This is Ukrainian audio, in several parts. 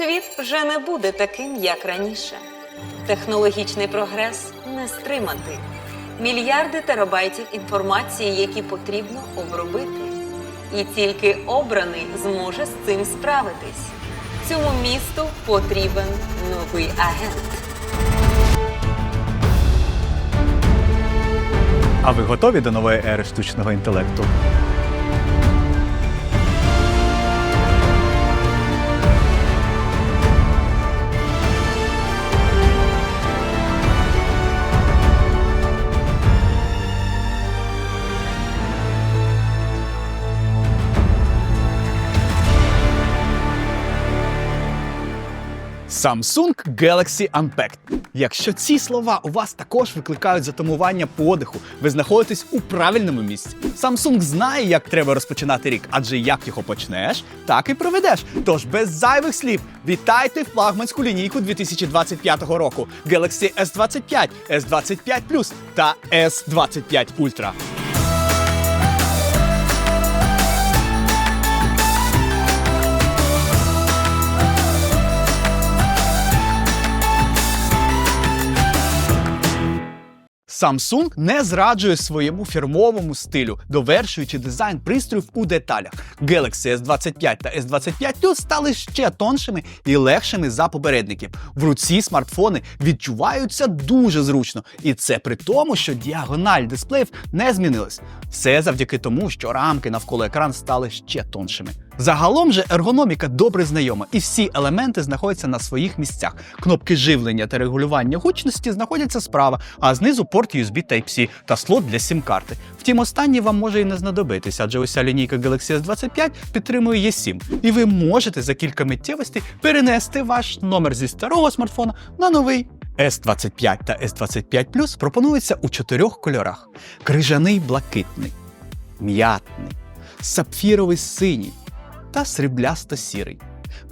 світ вже не буде таким, як раніше. Технологічний прогрес не стримати. Мільярди терабайтів інформації, які потрібно обробити. І тільки обраний зможе з цим справитись. Цьому місту потрібен новий агент. А ви готові до нової ери штучного інтелекту? Samsung Galaxy Unpacked. Якщо ці слова у вас також викликають затамування подиху, ви знаходитесь у правильному місці. Samsung знає, як треба розпочинати рік, адже як його почнеш, так і проведеш. Тож без зайвих слів вітайте флагманську лінійку 2025 року Galaxy S25, S25 Plus та S25 Ultra. Samsung не зраджує своєму фірмовому стилю, довершуючи дизайн пристроїв у деталях. Galaxy S25 та S25 Plus стали ще тоншими і легшими за попередників. В руці смартфони відчуваються дуже зручно, і це при тому, що діагональ дисплеїв не змінилась. Все завдяки тому, що рамки навколо екран стали ще тоншими. Загалом же ергономіка добре знайома, і всі елементи знаходяться на своїх місцях. Кнопки живлення та регулювання гучності знаходяться справа, а знизу порт USB Type-C та слот для сім-карти. Втім, останній вам може і не знадобитися, адже уся лінійка Galaxy S25 підтримує eSIM. І ви можете за кілька миттєвостей перенести ваш номер зі старого смартфона на новий. S25 та S25 Plus пропонуються у чотирьох кольорах: крижаний блакитний, м'ятний, сапфіровий синій та сріблясто-сірий.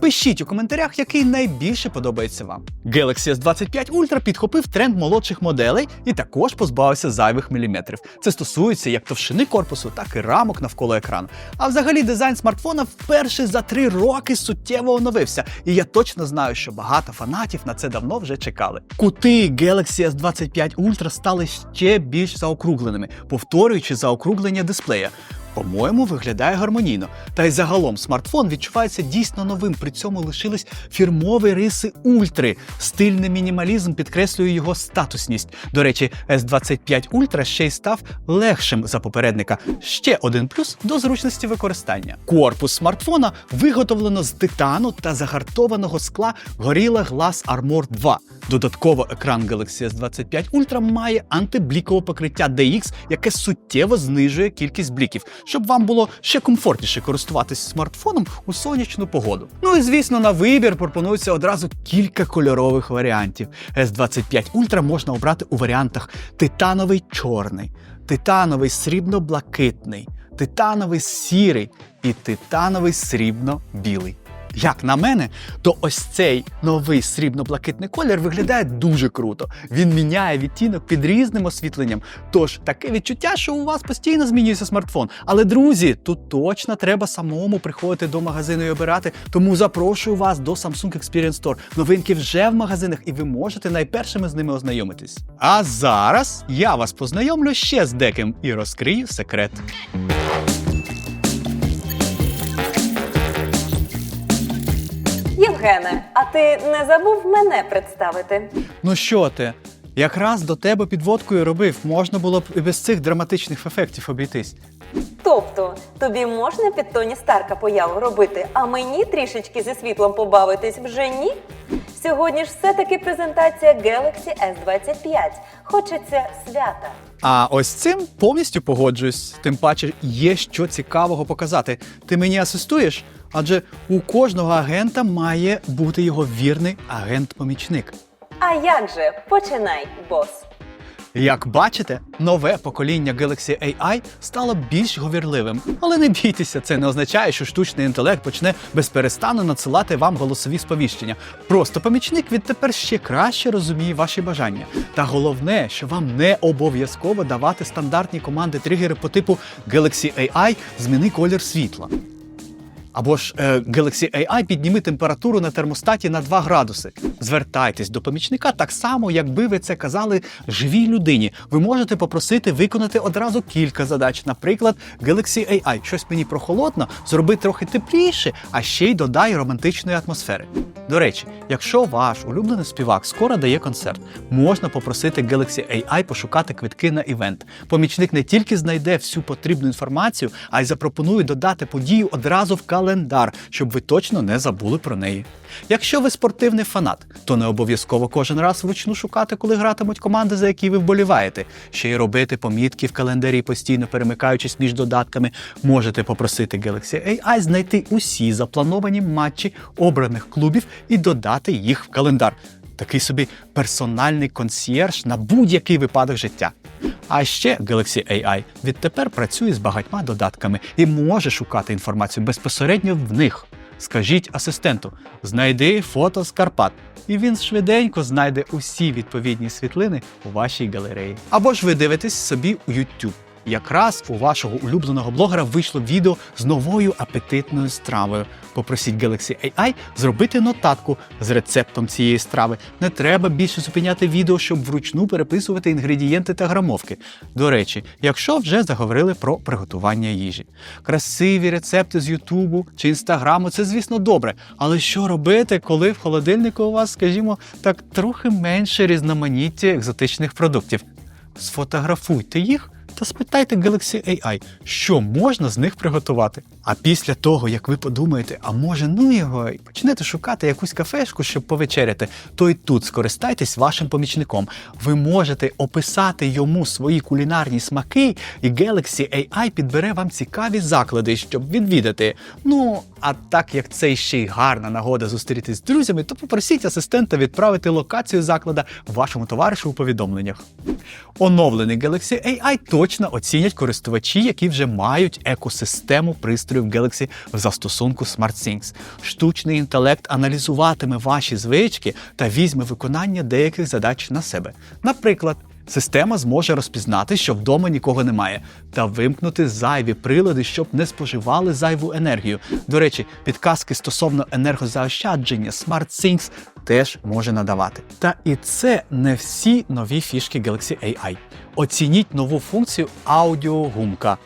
Пишіть у коментарях, який найбільше подобається вам. Galaxy S25 Ultra підхопив тренд молодших моделей і також позбавився зайвих міліметрів. Це стосується як товщини корпусу, так і рамок навколо екрану. А взагалі дизайн смартфона вперше за три роки суттєво оновився, і я точно знаю, що багато фанатів на це давно вже чекали. Кути Galaxy S25 Ultra стали ще більш заокругленими, повторюючи заокруглення дисплея. По-моєму, виглядає гармонійно. Та й загалом смартфон відчувається дійсно новим. При цьому лишились фірмові риси ультри. Стильний мінімалізм підкреслює його статусність. До речі, S25 Ultra ще й став легшим за попередника. Ще один плюс до зручності використання. Корпус смартфона виготовлено з титану та загартованого скла Gorilla Glass Armor 2. Додатково екран Galaxy S25 Ultra має антиблікове покриття DX, яке суттєво знижує кількість бліків, щоб вам було ще комфортніше користуватись смартфоном у сонячну погоду. Ну і звісно, на вибір пропонується одразу кілька кольорових варіантів. S25 Ultra можна обрати у варіантах титановий чорний, титановий срібно-блакитний, титановий сірий і титановий срібно-білий. Як на мене, то ось цей новий срібно-блакитний колір виглядає дуже круто. Він міняє відтінок під різним освітленням. Тож таке відчуття, що у вас постійно змінюється смартфон. Але друзі, тут точно треба самому приходити до магазину і обирати. Тому запрошую вас до Samsung Experience Store. Новинки вже в магазинах, і ви можете найпершими з ними ознайомитись. А зараз я вас познайомлю ще з деким і розкрию секрет. Євгене, а ти не забув мене представити? Ну що ти? Якраз до тебе підводкою робив, можна було б і без цих драматичних ефектів обійтись. Тобто, тобі можна під Тоні Старка появу робити, а мені трішечки зі світлом побавитись вже ні? Сьогодні ж все-таки презентація Galaxy S25. Хочеться свята. А ось цим повністю погоджуюсь. Тим паче є що цікавого показати. Ти мені асистуєш? Адже у кожного агента має бути його вірний агент-помічник. А як же? Починай, бос. Як бачите, нове покоління Galaxy AI стало більш говірливим. Але не бійтеся, це не означає, що штучний інтелект почне безперестану надсилати вам голосові сповіщення. Просто помічник відтепер ще краще розуміє ваші бажання. Та головне, що вам не обов'язково давати стандартні команди тригери по типу Galaxy AI зміни колір світла. Або ж е, Galaxy AI підніми температуру на термостаті на 2 градуси. Звертайтесь до помічника так само, якби ви це казали живій людині. Ви можете попросити виконати одразу кілька задач. Наприклад, Galaxy AI. Щось мені прохолодно, зроби трохи тепліше, а ще й додай романтичної атмосфери. До речі, якщо ваш улюблений співак скоро дає концерт, можна попросити Galaxy AI пошукати квитки на івент. Помічник не тільки знайде всю потрібну інформацію, а й запропонує додати подію одразу в календар, щоб ви точно не забули про неї. Якщо ви спортивний фанат, то не обов'язково кожен раз вручну шукати, коли гратимуть команди, за які ви вболіваєте. Ще й робити помітки в календарі, постійно перемикаючись між додатками. Можете попросити Galaxy AI знайти усі заплановані матчі обраних клубів і додати їх в календар. Такий собі персональний консьєрж на будь-який випадок життя. А ще Galaxy AI відтепер працює з багатьма додатками і може шукати інформацію безпосередньо в них. Скажіть асистенту, знайди фото з Карпат, і він швиденько знайде усі відповідні світлини у вашій галереї. Або ж ви дивитесь собі у YouTube. Якраз у вашого улюбленого блогера вийшло відео з новою апетитною стравою. Попросіть Galaxy AI зробити нотатку з рецептом цієї страви. Не треба більше зупиняти відео, щоб вручну переписувати інгредієнти та грамовки. До речі, якщо вже заговорили про приготування їжі. Красиві рецепти з Ютубу чи Інстаграму це, звісно, добре. Але що робити, коли в холодильнику у вас, скажімо, так трохи менше різноманіття екзотичних продуктів? Сфотографуйте їх та спитайте Galaxy AI, що можна з них приготувати. А після того, як ви подумаєте, а може ну його, і почнете шукати якусь кафешку, щоб повечеряти, то й тут скористайтесь вашим помічником. Ви можете описати йому свої кулінарні смаки, і Galaxy AI підбере вам цікаві заклади, щоб відвідати. Ну, а так як це ще й гарна нагода зустрітись з друзями, то попросіть асистента відправити локацію заклада вашому товаришу у повідомленнях. Оновлений Galaxy AI точно оцінять користувачі, які вже мають екосистему пристроїв Galaxy в застосунку SmartThings. Штучний інтелект аналізуватиме ваші звички та візьме виконання деяких задач на себе. Наприклад, Система зможе розпізнати, що вдома нікого немає, та вимкнути зайві прилади, щоб не споживали зайву енергію. До речі, підказки стосовно енергозаощадження SmartThings теж може надавати. Та і це не всі нові фішки Galaxy AI. Оцініть нову функцію аудіогумка.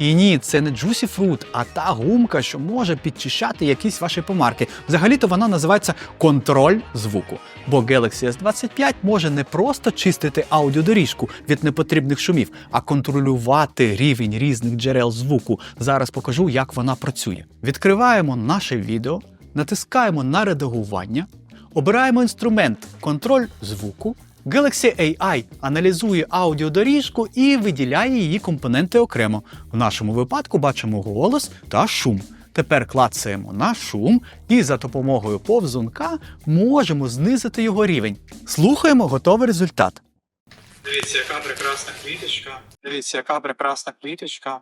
І ні, це не Juicy Fruit, а та гумка, що може підчищати якісь ваші помарки. Взагалі-то вона називається контроль звуку. Бо Galaxy S25 може не просто чистити аудіодоріжку від непотрібних шумів, а контролювати рівень різних джерел звуку. Зараз покажу, як вона працює. Відкриваємо наше відео, натискаємо на редагування, обираємо інструмент контроль звуку. Galaxy AI аналізує аудіодоріжку і виділяє її компоненти окремо. В нашому випадку бачимо голос та шум. Тепер клацаємо на шум і за допомогою повзунка можемо знизити його рівень. Слухаємо готовий результат. Дивіться, яка прекрасна квіточка. Дивіться, яка прекрасна квіточка.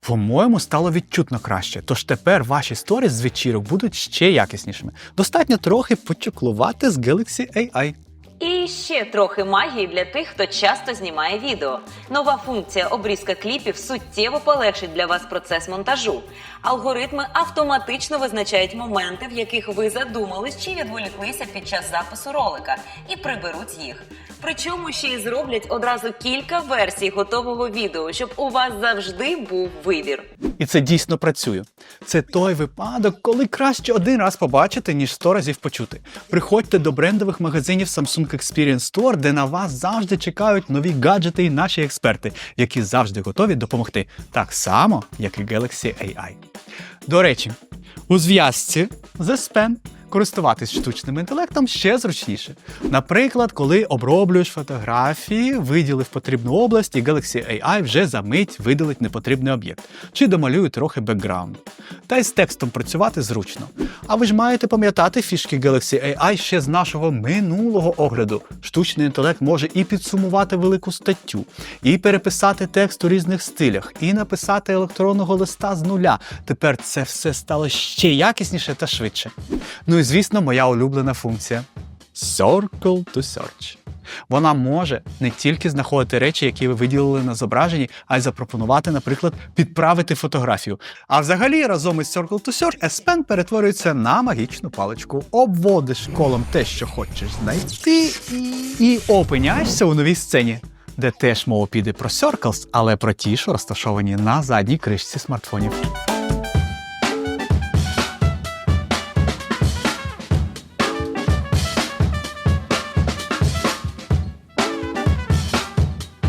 По-моєму, стало відчутно краще, тож тепер ваші сторіс з вечірок будуть ще якіснішими. Достатньо трохи почуклувати з Galaxy AI. І ще трохи магії для тих, хто часто знімає відео. Нова функція обрізка кліпів суттєво полегшить для вас процес монтажу. Алгоритми автоматично визначають моменти, в яких ви задумались чи відволіклися під час запису ролика, і приберуть їх. Причому ще й зроблять одразу кілька версій готового відео, щоб у вас завжди був вибір. І це дійсно працює. Це той випадок, коли краще один раз побачити, ніж сто разів почути. Приходьте до брендових магазинів Samsung Experience Store, де на вас завжди чекають нові гаджети і наші експерти, які завжди готові допомогти, так само, як і Galaxy AI. До речі, у зв'язці The S Pen користуватись штучним інтелектом ще зручніше. Наприклад, коли оброблюєш фотографії, виділив потрібну область, і Galaxy AI вже за мить видалить непотрібний об'єкт, чи домалює трохи бекграунду. Та й з текстом працювати зручно. А ви ж маєте пам'ятати фішки Galaxy AI ще з нашого минулого огляду. Штучний інтелект може і підсумувати велику статтю, і переписати текст у різних стилях, і написати електронного листа з нуля. Тепер це все стало ще якісніше та швидше. Ну і звісно, моя улюблена функція Circle to Search. Вона може не тільки знаходити речі, які ви виділили на зображенні, а й запропонувати, наприклад, підправити фотографію. А взагалі, разом із Circle to Search, S Pen перетворюється на магічну паличку. Обводиш колом те, що хочеш знайти, і, і опиняєшся у новій сцені. Де теж мова піде про Circles, але про ті, що розташовані на задній кришці смартфонів.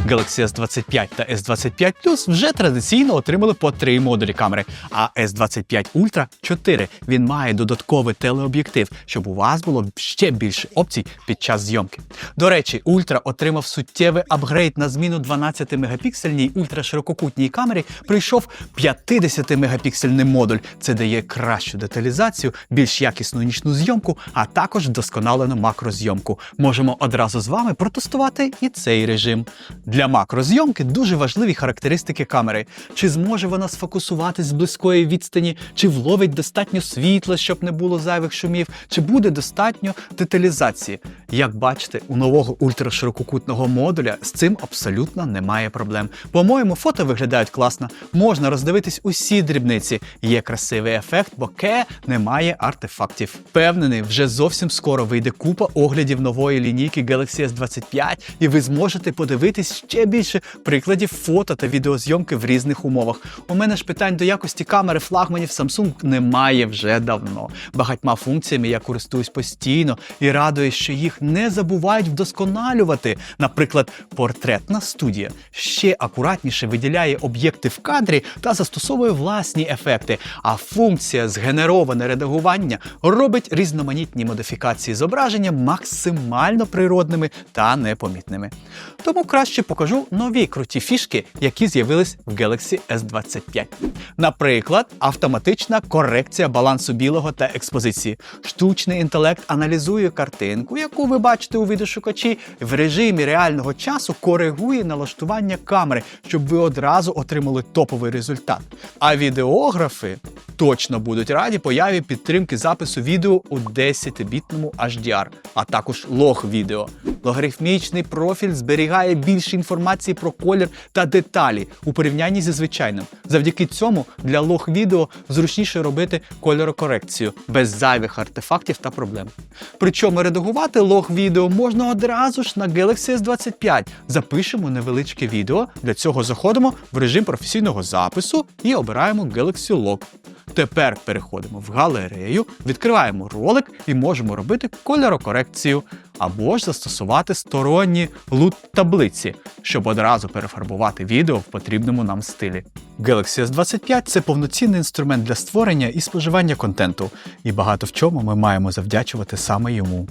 Galaxy S25 та S25 Plus вже традиційно отримали по три модулі камери, а S25 Ultra 4. Він має додатковий телеоб'єктив, щоб у вас було ще більше опцій під час зйомки. До речі, Ultra отримав суттєвий апгрейд на зміну 12-мегапіксельній ультраширококутній камері. Прийшов 50-мегапіксельний модуль. Це дає кращу деталізацію, більш якісну нічну зйомку, а також вдосконалену макрозйомку. Можемо одразу з вами протестувати і цей режим. Для макрозйомки дуже важливі характеристики камери: чи зможе вона сфокусуватись з близької відстані, чи вловить достатньо світла, щоб не було зайвих шумів, чи буде достатньо деталізації. Як бачите, у нового ультраширококутного модуля з цим абсолютно немає проблем. По-моєму, фото виглядають класно, можна роздивитись усі дрібниці. Є красивий ефект, боке немає артефактів. Впевнений, вже зовсім скоро вийде купа оглядів нової лінійки Galaxy S25, і ви зможете подивитись ще більше прикладів фото та відеозйомки в різних умовах. У мене ж питань до якості камери флагманів Samsung немає вже давно. Багатьма функціями я користуюсь постійно і радуюсь, що їх не забувають вдосконалювати. Наприклад, портретна студія ще акуратніше виділяє об'єкти в кадрі та застосовує власні ефекти. А функція згенероване редагування робить різноманітні модифікації зображення максимально природними та непомітними. Тому краще покажу нові круті фішки, які з'явились в Galaxy S25. Наприклад, автоматична корекція балансу білого та експозиції. Штучний інтелект аналізує картинку, яку ви бачите у відеошукачі, в режимі реального часу коригує налаштування камери, щоб ви одразу отримали топовий результат. А відеографи точно будуть раді появі підтримки запису відео у 10-бітному HDR, а також лог відео. Логарифмічний профіль зберігає більше інформації про колір та деталі у порівнянні зі звичайним. Завдяки цьому для лог відео зручніше робити кольорокорекцію без зайвих артефактів та проблем. Причому редагувати лог відео можна одразу ж на Galaxy S25. Запишемо невеличке відео. Для цього заходимо в режим професійного запису і обираємо Galaxy Log. Тепер переходимо в галерею, відкриваємо ролик і можемо робити кольорокорекцію або ж застосувати сторонні лут таблиці, щоб одразу перефарбувати відео в потрібному нам стилі. Galaxy S25 це повноцінний інструмент для створення і споживання контенту, і багато в чому ми маємо завдячувати саме йому.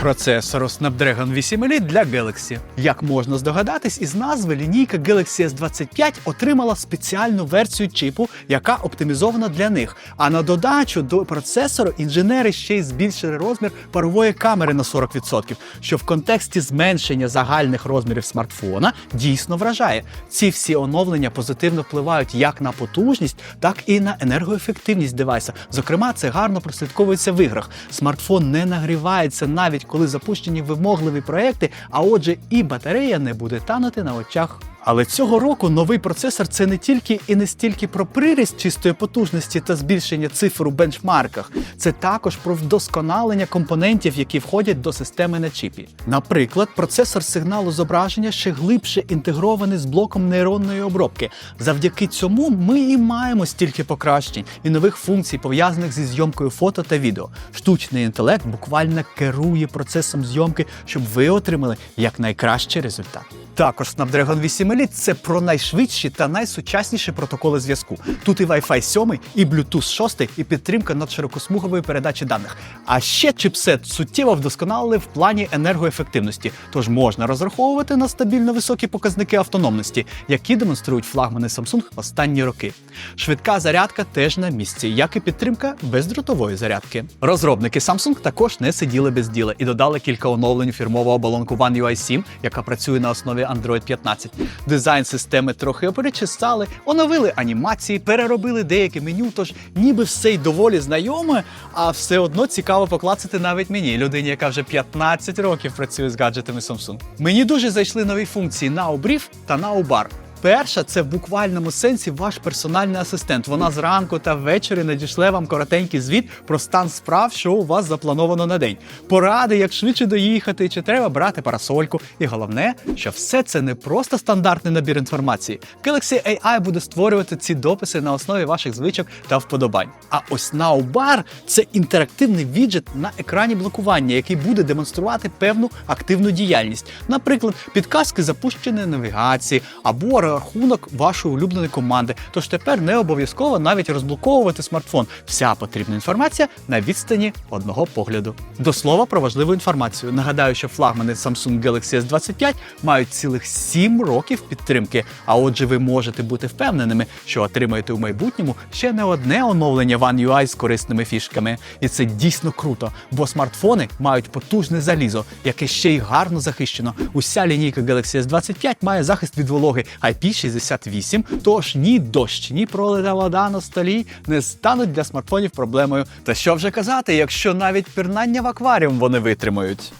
Процесор Snapdragon 8 Elite для Galaxy. Як можна здогадатись, із назви лінійка Galaxy S25 отримала спеціальну версію чипу, яка оптимізована для них. А на додачу до процесору інженери ще й збільшили розмір парової камери на 40%, що в контексті зменшення загальних розмірів смартфона дійсно вражає. Ці всі оновлення позитивно впливають як на потужність, так і на енергоефективність девайса. Зокрема, це гарно прослідковується в іграх. Смартфон не нагрівається навіть коли запущені вимогливі проекти, а отже, і батарея не буде танути на очах. Але цього року новий процесор це не тільки і не стільки про приріст чистої потужності та збільшення цифр у бенчмарках, це також про вдосконалення компонентів, які входять до системи на чіпі. Наприклад, процесор сигналу зображення ще глибше інтегрований з блоком нейронної обробки. Завдяки цьому ми і маємо стільки покращень і нових функцій, пов'язаних зі зйомкою фото та відео. Штучний інтелект буквально керує процесом зйомки, щоб ви отримали якнайкращий результат. Також Snapdragon 8 Elite – це про найшвидші та найсучасніші протоколи зв'язку. Тут і Wi-Fi 7, і Bluetooth 6, і підтримка надширокосмугової передачі даних. А ще чипсет суттєво вдосконалили в плані енергоефективності, тож можна розраховувати на стабільно високі показники автономності, які демонструють флагмани Samsung останні роки. Швидка зарядка теж на місці, як і підтримка бездротової зарядки. Розробники Samsung також не сиділи без діла і додали кілька оновлень у фірмову оболонку One UI 7, яка працює на основі Android 15. Дизайн системи трохи перечесали, оновили анімації, переробили деяке меню, тож ніби все й доволі знайоме, а все одно цікаво поклацати навіть мені, людині, яка вже 15 років працює з гаджетами Samsung. Мені дуже зайшли нові функції Now Brief та Now Bar. Перша це в буквальному сенсі ваш персональний асистент. Вона зранку та ввечері надішле вам коротенький звіт про стан справ, що у вас заплановано на день. Поради, як швидше доїхати, чи треба брати парасольку. І головне, що все це не просто стандартний набір інформації. Galaxy AI буде створювати ці дописи на основі ваших звичок та вподобань. А ось Nowbar – це інтерактивний віджит на екрані блокування, який буде демонструвати певну активну діяльність, наприклад, підказки запущеної навігації або рахунок вашої улюбленої команди. Тож тепер не обов'язково навіть розблоковувати смартфон. Вся потрібна інформація на відстані одного погляду. До слова про важливу інформацію. Нагадаю, що флагмани Samsung Galaxy S25 мають цілих 7 років підтримки. А отже, ви можете бути впевненими, що отримаєте у майбутньому ще не одне оновлення One UI з корисними фішками. І це дійсно круто, бо смартфони мають потужне залізо, яке ще й гарно захищено. Уся лінійка Galaxy S25 має захист від вологи IP68, тож ні дощ, ні пролита вода на столі не стануть для смартфонів проблемою. Та що вже казати, якщо навіть пірнання в акваріум вони витримають.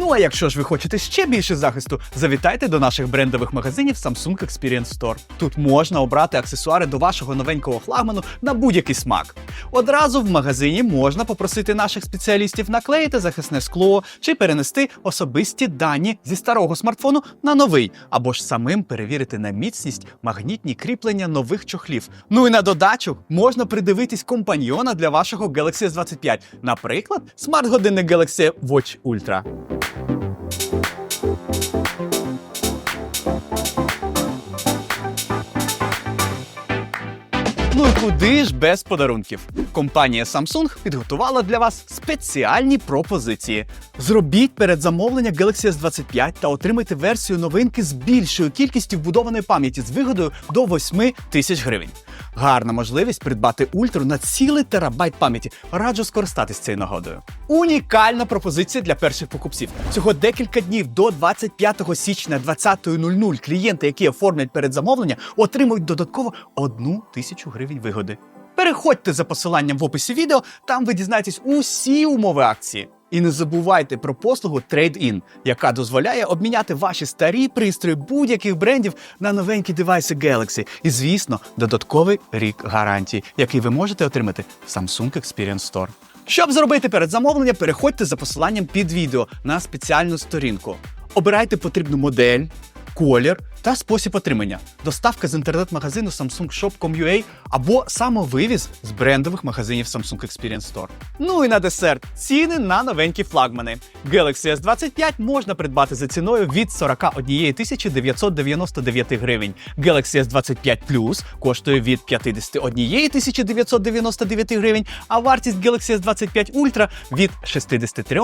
Ну а якщо ж ви хочете ще більше захисту, завітайте до наших брендових магазинів Samsung Experience Store. Тут можна обрати аксесуари до вашого новенького флагману на будь-який смак. Одразу в магазині можна попросити наших спеціалістів наклеїти захисне скло чи перенести особисті дані зі старого смартфону на новий, або ж самим перевірити на міцність магнітні кріплення нових чохлів. Ну і на додачу можна придивитись компаньйона для вашого Galaxy S25, наприклад, смарт-годинник Galaxy Watch Ultra. Ну куди ж без подарунків? Компанія Samsung підготувала для вас спеціальні пропозиції. Зробіть перед замовлення Galaxy S25 та отримайте версію новинки з більшою кількістю вбудованої пам'яті з вигодою до 8 тисяч гривень. Гарна можливість придбати ультру на цілий терабайт пам'яті. Раджу скористатись цією нагодою. Унікальна пропозиція для перших покупців. Всього декілька днів до 25 січня 20.00 клієнти, які оформлять передзамовлення, отримують додатково 1 тисячу гривень вигоди. Переходьте за посиланням в описі відео, там ви дізнаєтесь усі умови акції. І не забувайте про послугу Trade-in, яка дозволяє обміняти ваші старі пристрої будь-яких брендів на новенькі девайси Galaxy. І, звісно, додатковий рік гарантії, який ви можете отримати в Samsung Experience Store. Щоб зробити передзамовлення, переходьте за посиланням під відео на спеціальну сторінку. Обирайте потрібну модель, колір та спосіб отримання, доставка з інтернет-магазину Samsung Shop.com.ua або самовивіз з брендових магазинів Samsung Experience Store. Ну і на десерт ціни на новенькі флагмани. Galaxy S25 можна придбати за ціною від 41 999 гривень. Galaxy S25 Plus коштує від 51 999 гривень, а вартість Galaxy S25 Ultra від 63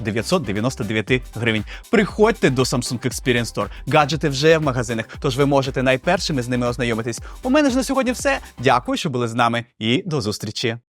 999 гривень. Приходьте до Samsung Experience Store. Гаджети вже в магазинах, тож ви можете найпершими з ними ознайомитись. У мене ж на сьогодні все. Дякую, що були з нами, і до зустрічі.